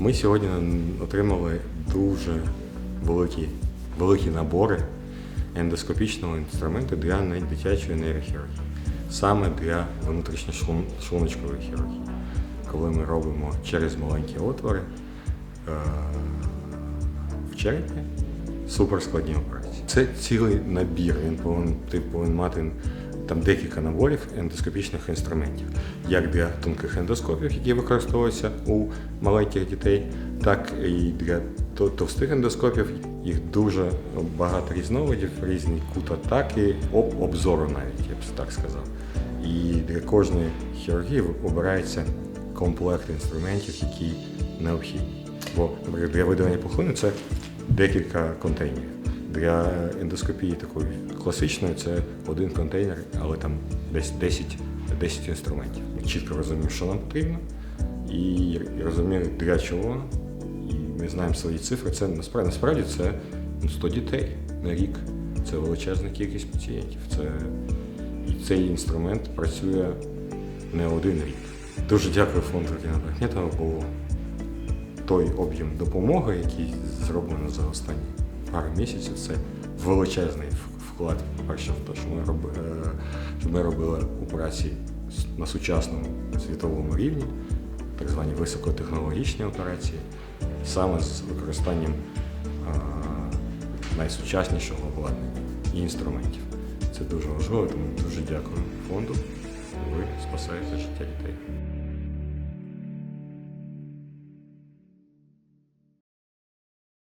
Ми сьогодні отримали дуже великі, великі набори ендоскопічного інструменту для дитячої нейрохірургії, саме для внутрішньошлуночкової хірургії, коли ми робимо через маленькі отвори е, в черепі суперскладні операції. Це цілий набір. Він повинен ти повинен мати там декілька наборів ендоскопічних інструментів, як для тонких ендоскопів, які використовуються у маленьких дітей, так і для товстих ендоскопів. Їх дуже багато різновидів, різні кут атаки, об обзору навіть, я б так сказав. І для кожної хірургії обирається комплект інструментів, які необхідні. Бо, для видалення пухлини це декілька контейнерів. Для ендоскопії такої класичної це один контейнер, але там десь 10, 10 інструментів. Ми чітко розуміємо, що нам потрібно, і розуміємо, для чого. І ми знаємо свої цифри. Це насправді, насправді це ну, 100 дітей на рік. Це величезна кількість пацієнтів. Це, і цей інструмент працює не один рік. Дуже дякую фонду Рокіна Брахнєтова, бо той об'єм допомоги, який зроблено за останні пару місяців, це величезний вклад, по-перше, в те, що ми, роби, е, що ми робили операції на сучасному світовому рівні, так звані високотехнологічні операції, саме з використанням е, найсучаснішого обладнання і інструментів. Це дуже важливо, тому дуже дякую фонду. Ви спасаєте життя дітей.